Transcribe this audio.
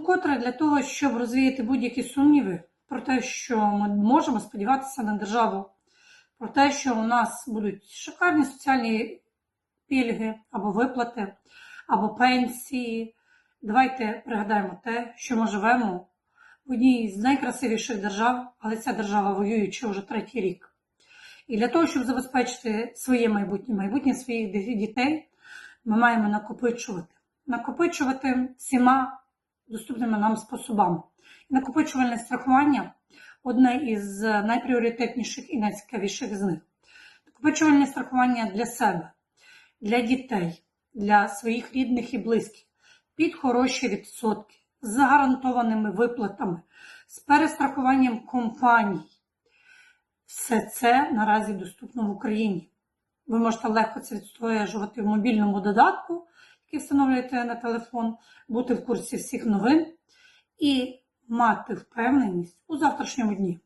вкотре для того, щоб розвіяти будь-які сумніви про те, що ми можемо сподіватися на державу, про те, що у нас будуть шикарні соціальні пільги або виплати, або пенсії. Давайте пригадаємо те, що ми живемо в одній з найкрасивіших держав, але ця держава воюючи вже третій рік. І для того, щоб забезпечити своє майбутнє, майбутнє своїх дітей, ми маємо накопичувати. Накопичувати всіма доступними нам способами. Накопичувальне страхування одне із найпріоритетніших і найцікавіших з них. Накопичувальне страхування для себе, для дітей, для своїх рідних і близьких під хороші відсотки, з гарантованими виплатами, з перестрахуванням компаній. Все це наразі доступно в Україні. Ви можете легко це відстежувати в мобільному додатку, який встановлюєте на телефон, бути в курсі всіх новин і мати впевненість у завтрашньому дні.